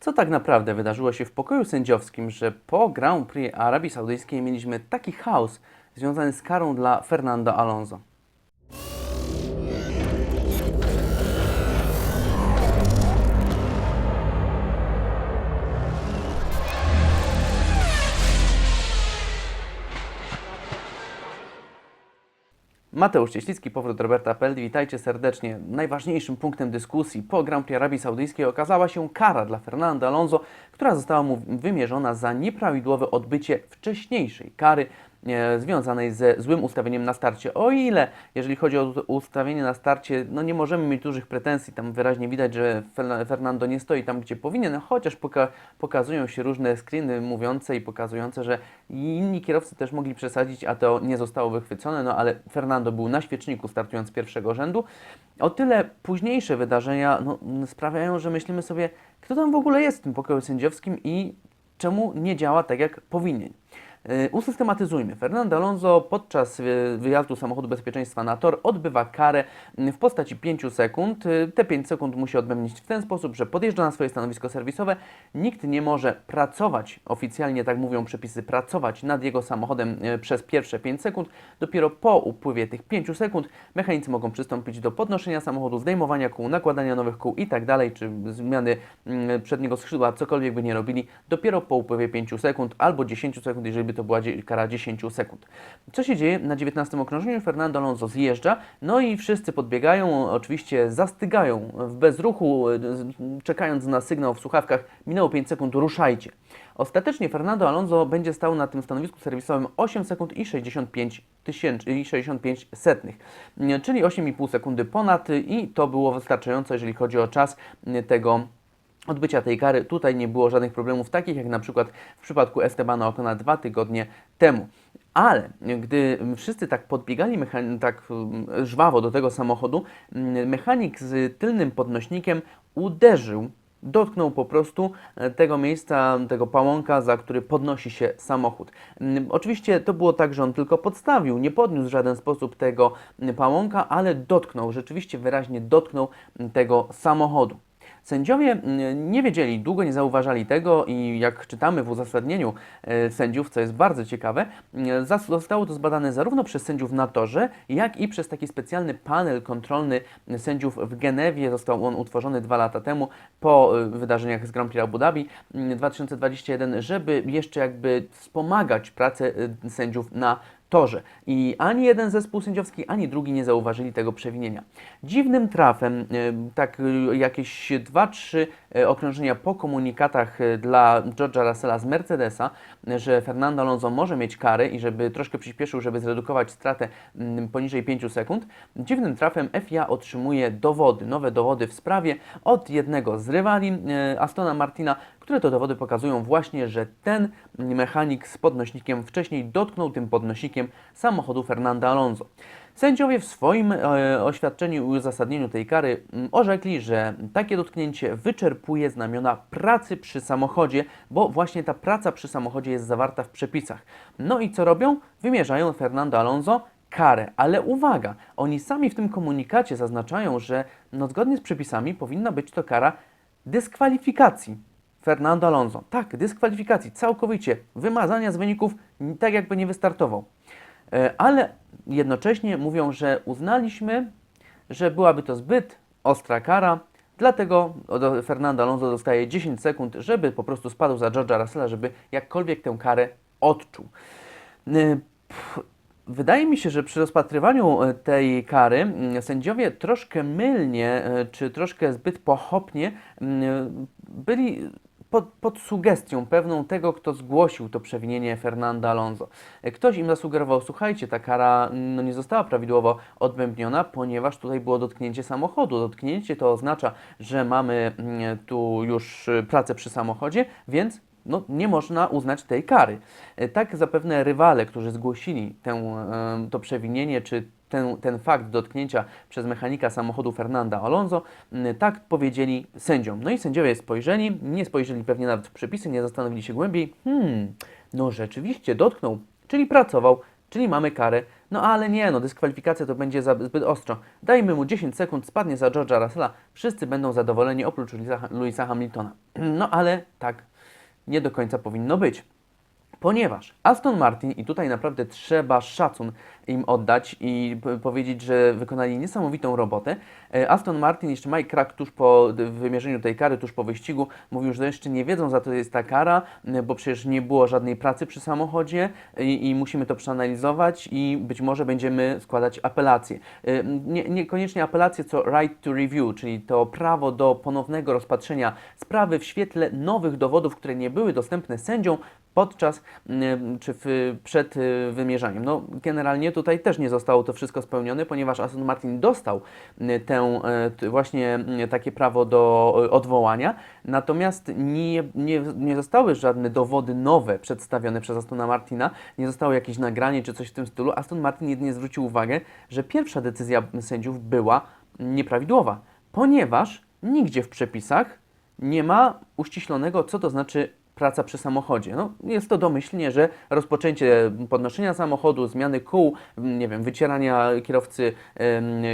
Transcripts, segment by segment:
Co tak naprawdę wydarzyło się w pokoju sędziowskim, że po Grand Prix Arabii Saudyjskiej mieliśmy taki chaos związany z karą dla Fernando Alonso? Mateusz Cieślicki, powrót Roberta Peldi. Witajcie serdecznie. Najważniejszym punktem dyskusji po Grand Prix Arabii Saudyjskiej okazała się kara dla Fernanda Alonso, która została mu wymierzona za nieprawidłowe odbycie wcześniejszej kary związanej ze złym ustawieniem na starcie. O ile, jeżeli chodzi o ustawienie na starcie, no nie możemy mieć dużych pretensji, tam wyraźnie widać, że Fernando nie stoi tam, gdzie powinien, chociaż poka- pokazują się różne screeny mówiące i pokazujące, że inni kierowcy też mogli przesadzić, a to nie zostało wychwycone, no ale Fernando był na świeczniku startując z pierwszego rzędu. O tyle późniejsze wydarzenia no, sprawiają, że myślimy sobie, kto tam w ogóle jest w tym pokoju sędziowskim i czemu nie działa tak, jak powinien. Yy, Usystematyzujmy. Fernando Alonso podczas yy, wyjazdu samochodu bezpieczeństwa na tor odbywa karę w postaci 5 sekund. Yy, Te 5 sekund musi odbębnić w ten sposób, że podjeżdża na swoje stanowisko serwisowe. Nikt nie może pracować, oficjalnie tak mówią przepisy, pracować nad jego samochodem przez pierwsze 5 sekund. Dopiero po upływie tych 5 sekund mechanicy mogą przystąpić do podnoszenia samochodu, zdejmowania kół, nakładania nowych kół i tak dalej, czy zmiany przedniego skrzydła, cokolwiek by nie robili, dopiero po upływie 5 sekund albo 10 sekund, jeżeli by to była kara 10 sekund. Co się dzieje? Na 19 okrążeniu Fernando Alonso zjeżdża, no i wszyscy podbiegają, oczywiście zastygają w bezruchu, czekając na sygnał w słuchawkach, minęło 5 sekund, ruszajcie. Ostatecznie Fernando Alonso będzie stał na tym stanowisku serwisowym 8 sekund i 65 tysięcy, i 65 setnych, czyli 8,5 sekundy ponad i to było wystarczająco, jeżeli chodzi o czas tego odbycia tej kary. Tutaj nie było żadnych problemów takich jak na przykład w przypadku Estebana Ocona dwa tygodnie temu. Ale gdy wszyscy tak podbiegali tak mm, żwawo do tego samochodu, mm, mechanik z tylnym podnośnikiem uderzył dotknął po prostu e, tego miejsca, tego pałąka, za który podnosi się samochód. Mm, Oczywiście to było tak, że on tylko podstawił, nie podniósł w żaden sposób tego pałąka, ale dotknął, rzeczywiście wyraźnie dotknął tego samochodu. Sędziowie mm, nie wiedzieli, długo nie zauważali tego i jak czytamy w uzasadnieniu e, sędziów, co jest bardzo ciekawe, mm, zostało to zbadane zarówno przez sędziów na torze, jak i przez taki specjalny panel kontrolny sędziów w Genewie. Został on utworzony dwa lata temu po e, wydarzeniach z Grand Prix Abu Dhabi mm, 2021, żeby jeszcze jakby wspomagać pracę e, sędziów na torze. I ani jeden zespół sędziowski, ani drugi nie zauważyli tego przewinienia. Dziwnym trafem, e, tak e, jakieś 2-3 okrążenia po komunikatach e, dla George'a Russella z Mercedesa, e, że Fernando Alonso może mieć karę i żeby troszkę przyspieszył, żeby zredukować stratę mm, poniżej 5 sekund, dziwnym trafem FIA otrzymuje dowody, nowe dowody w sprawie od jednego z rywali e, Astona Martina, które to dowody pokazują właśnie, że ten mechanik z podnośnikiem wcześniej dotknął tym podnośnikiem samochodu Fernanda Alonso. Sędziowie w swoim e, oświadczeniu i uzasadnieniu tej kary mm, orzekli, że takie dotknięcie wyczerpuje znamiona pracy przy samochodzie, bo właśnie ta praca przy samochodzie jest zawarta w przepisach. No i co robią? Wymierzają Fernando Alonso karę, ale uwaga, oni sami w tym komunikacie zaznaczają, że no, zgodnie z przepisami powinna być to kara dyskwalifikacji Fernando Alonso. Tak, dyskwalifikacji, całkowicie, wymazania z wyników, tak jakby nie wystartował. E, Ale jednocześnie mówią, że uznaliśmy, że byłaby to zbyt ostra kara, dlatego Fernando Alonso dostaje 10 sekund, żeby po prostu spadł za George'a Russella, żeby jakkolwiek tę karę odczuł. E, Wydaje mi się, że przy rozpatrywaniu e, tej kary sędziowie troszkę mylnie, czy troszkę zbyt pochopnie byli pod, pod sugestią pewną tego, kto zgłosił to przewinienie Fernanda Alonso. Ktoś im zasugerował, słuchajcie, ta kara mm, no, nie została prawidłowo odbębniona, ponieważ tutaj było dotknięcie samochodu. Dotknięcie to oznacza, że mamy mm, tu już e, pracę przy samochodzie, więc no, nie można uznać tej kary. E, Tak zapewne rywale, którzy zgłosili tę, to przewinienie, czy ten, ten fakt dotknięcia przez mechanika samochodu Fernanda Alonso, m, tak powiedzieli sędziom. No i sędziowie spojrzeli, nie spojrzeli pewnie nawet w przepisy, nie zastanowili się głębiej. Hmm, no rzeczywiście dotknął, czyli pracował, czyli mamy karę No ale nie, no dyskwalifikacja to będzie za, zbyt ostro. Dajmy mu 10 sekund, spadnie za George'a Russella, wszyscy będą zadowoleni oprócz Louisa, Louisa Hamiltona. No ale tak nie do końca powinno być. Ponieważ Aston Martin, i tutaj naprawdę trzeba szacun im oddać i powiedzieć, że wykonali niesamowitą robotę. e, Aston Martin, jeszcze Mike Crack tuż po wymierzeniu tej kary, tuż po wyścigu, mówił, że jeszcze nie wiedzą za to jest ta kara, bo przecież nie było żadnej pracy przy samochodzie i, i musimy to przeanalizować i być może będziemy składać apelację. E, Nie, niekoniecznie apelację, co right to review, czyli to prawo do ponownego rozpatrzenia sprawy w świetle nowych dowodów, które nie były dostępne sędziom podczas czy w, przed wymierzaniem. No, generalnie tutaj też nie zostało to wszystko spełnione, ponieważ Aston Martin dostał y, tę y, właśnie y, takie prawo do odwołania, natomiast nie, nie, nie zostały żadne dowody nowe przedstawione przez Astona Martina, nie zostało jakieś nagranie czy coś w tym stylu. Aston Martin jedynie zwrócił uwagę, że pierwsza decyzja sędziów była nieprawidłowa, ponieważ nigdzie w przepisach nie ma uściślonego, co to znaczy praca przy samochodzie. No, jest to domyślnie, że rozpoczęcie podnoszenia samochodu, zmiany kół, nie wiem, wycierania kierowcy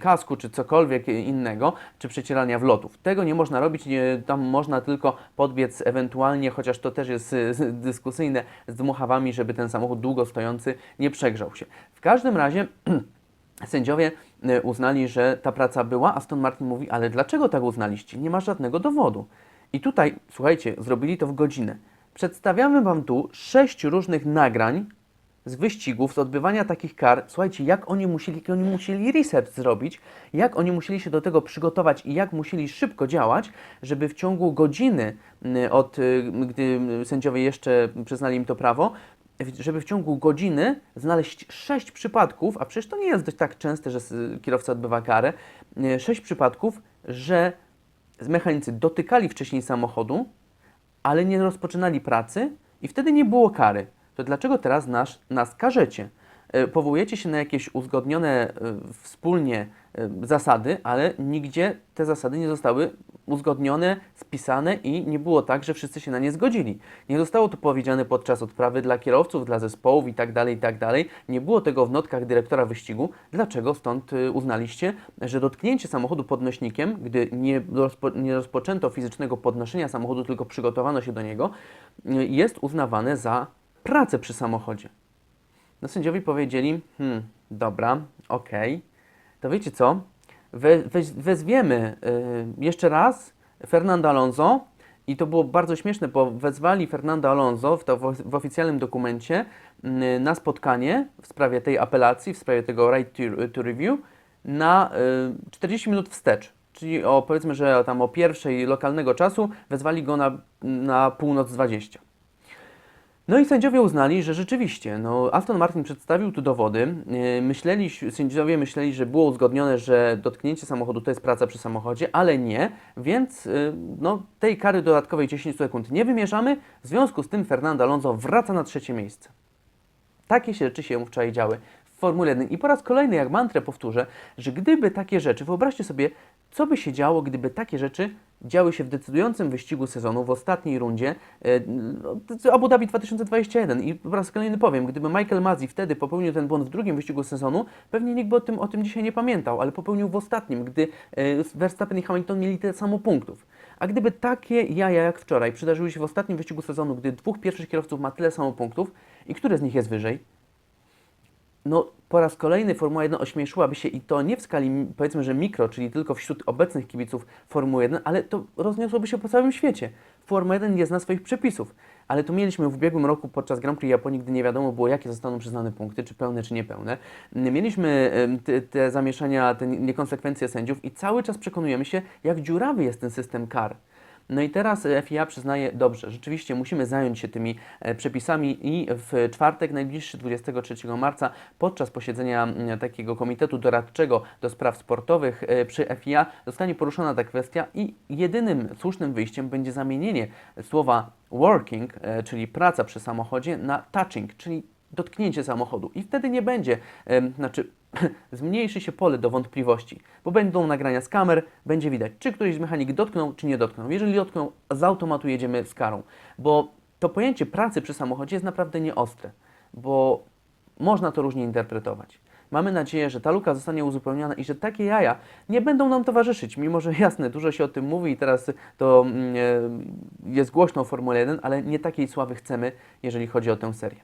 kasku czy cokolwiek innego, czy przecierania wlotów. Tego nie można robić, nie, tam można tylko podbiec ewentualnie, chociaż to też jest dyskusyjne, z dmuchawami, żeby ten samochód długo stojący nie przegrzał się. W każdym razie Sędziowie e, uznali, że ta praca była, Aston Martin mówi, ale dlaczego tak uznaliście? Nie ma żadnego dowodu. I tutaj, słuchajcie, zrobili to w godzinę. Przedstawiamy Wam tu sześć różnych nagrań z wyścigów, z odbywania takich kar. Słuchajcie, jak oni musieli, jak oni musieli research zrobić, jak oni musieli się do tego przygotować i jak musieli szybko działać, żeby w ciągu godziny od, y, gdy sędziowie jeszcze przyznali im to prawo, żeby w ciągu godziny znaleźć sześć przypadków, a przecież to nie jest dość tak częste, że kierowca odbywa karę, y, sześć przypadków, że mechanicy dotykali wcześniej samochodu, ale nie rozpoczynali pracy i wtedy nie było kary. To dlaczego teraz nas, nas karzecie? E, Powołujecie się na jakieś uzgodnione e, wspólnie e, zasady, ale nigdzie te zasady nie zostały uzgodnione, spisane i nie było tak, że wszyscy się na nie zgodzili. Nie zostało to powiedziane podczas odprawy dla kierowców, dla zespołów i tak dalej, i tak. Nie było tego w notkach dyrektora wyścigu. Dlaczego stąd uznaliście, że dotknięcie samochodu podnośnikiem, gdy nie, rozpo, nie rozpoczęto fizycznego podnoszenia samochodu, tylko przygotowano się do niego, jest uznawane za pracę przy samochodzie? No sędziowie powiedzieli, hmm, dobra, okej, to wiecie co, We, weź, wezwiemy y, jeszcze raz Fernando Alonso i to było bardzo śmieszne, bo wezwali Fernando Alonso w, to, w oficjalnym dokumencie y, na spotkanie w sprawie tej apelacji, w sprawie tego right to, to review na y, 40 minut wstecz. Czyli o, powiedzmy, że tam o pierwszej lokalnego czasu wezwali go na, na północ 20. No i sędziowie uznali, że rzeczywiście, no, Aston Martin przedstawił tu dowody. Yy, Myśleli, sędziowie myśleli, że było uzgodnione, że dotknięcie samochodu to jest praca przy samochodzie, ale nie, więc yy, no, tej kary dodatkowej 10 sekund nie wymierzamy. W związku z tym Fernando Alonso wraca na trzecie miejsce. Takie się rzeczy się wczoraj działy w Formule 1. I po raz kolejny, jak mantrę powtórzę, że gdyby takie rzeczy, wyobraźcie sobie, co by się działo, gdyby takie rzeczy działy się w decydującym wyścigu sezonu, w ostatniej rundzie e, no, Abu Dhabi 2021. I po raz kolejny powiem, gdyby Michael Mazzi wtedy popełnił ten błąd w drugim wyścigu sezonu, pewnie nikt by o tym, o tym dzisiaj nie pamiętał, ale popełnił w ostatnim, gdy e, Verstappen i Hamilton mieli tyle samo punktów. A gdyby takie jaja jak wczoraj przydarzyły się w ostatnim wyścigu sezonu, gdy dwóch pierwszych kierowców ma tyle samo punktów i który z nich jest wyżej? No po raz kolejny Formuła 1 ośmieszyłaby się i to nie w skali powiedzmy, że mikro, czyli tylko wśród obecnych kibiców Formuły 1, ale to rozniosłoby się po całym świecie. Formuła 1 nie zna swoich przepisów, ale tu mieliśmy w ubiegłym roku podczas Grand Prix Japonii, gdy nie wiadomo było, jakie zostaną przyznane punkty, czy pełne, czy niepełne. Mieliśmy te, te zamieszania, te niekonsekwencje sędziów i cały czas przekonujemy się, jak dziurawy jest ten system kar. No i teraz e, FIA przyznaje, dobrze, rzeczywiście musimy zająć się tymi e, przepisami i w czwartek, najbliższy 23 marca, podczas posiedzenia takiego komitetu doradczego do spraw sportowych e, przy FIA zostanie poruszona ta kwestia i jedynym słusznym wyjściem będzie zamienienie słowa working, czyli praca przy samochodzie, na touching, czyli dotknięcie samochodu. I wtedy nie będzie, znaczy zmniejszy się pole do wątpliwości, bo będą nagrania z kamer, będzie widać, czy któryś z mechanik dotknął, czy nie dotknął. Jeżeli dotknął, z automatu jedziemy z karą, bo to pojęcie pracy przy samochodzie jest naprawdę nieostre, bo można to różnie interpretować. Mamy nadzieję, że ta luka zostanie uzupełniona i że takie jaja nie będą nam towarzyszyć, mimo że jasne, dużo się o tym mówi i teraz to mm, e, jest głośno o Formule 1, ale nie takiej sławy chcemy, jeżeli chodzi o tę serię.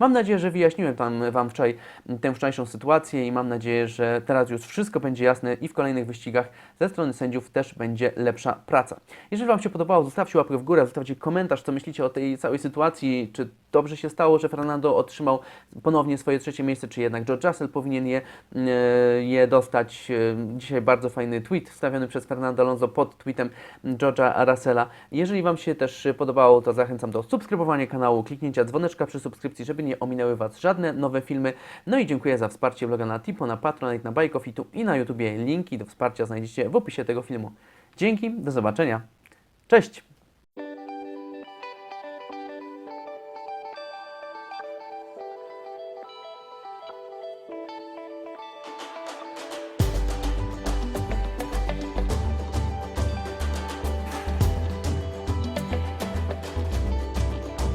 Mam nadzieję, że wyjaśniłem tam Wam wczoraj tę wczorajszą sytuację i mam nadzieję, że teraz już wszystko będzie jasne i w kolejnych wyścigach ze strony sędziów też będzie lepsza praca. Jeżeli Wam się podobało, zostawcie łapkę w górę, zostawcie komentarz, co myślicie o tej całej sytuacji, czy dobrze się stało, że Fernando otrzymał ponownie swoje trzecie miejsce, czy jednak George Russell powinien je, e, je dostać. E, Dzisiaj bardzo fajny tweet wstawiony przez Fernando Alonso pod tweetem George'a Russella. Jeżeli Wam się też podobało, to zachęcam do subskrybowania kanału, kliknięcia dzwoneczka przy subskrypcji, żeby nie ominęły Was żadne nowe filmy. No i dziękuję za wsparcie vloga na Tipo, na Patronite, na Bajkofitu i na YouTubie. Linki do wsparcia znajdziecie w opisie tego filmu. Dzięki, do zobaczenia. Cześć!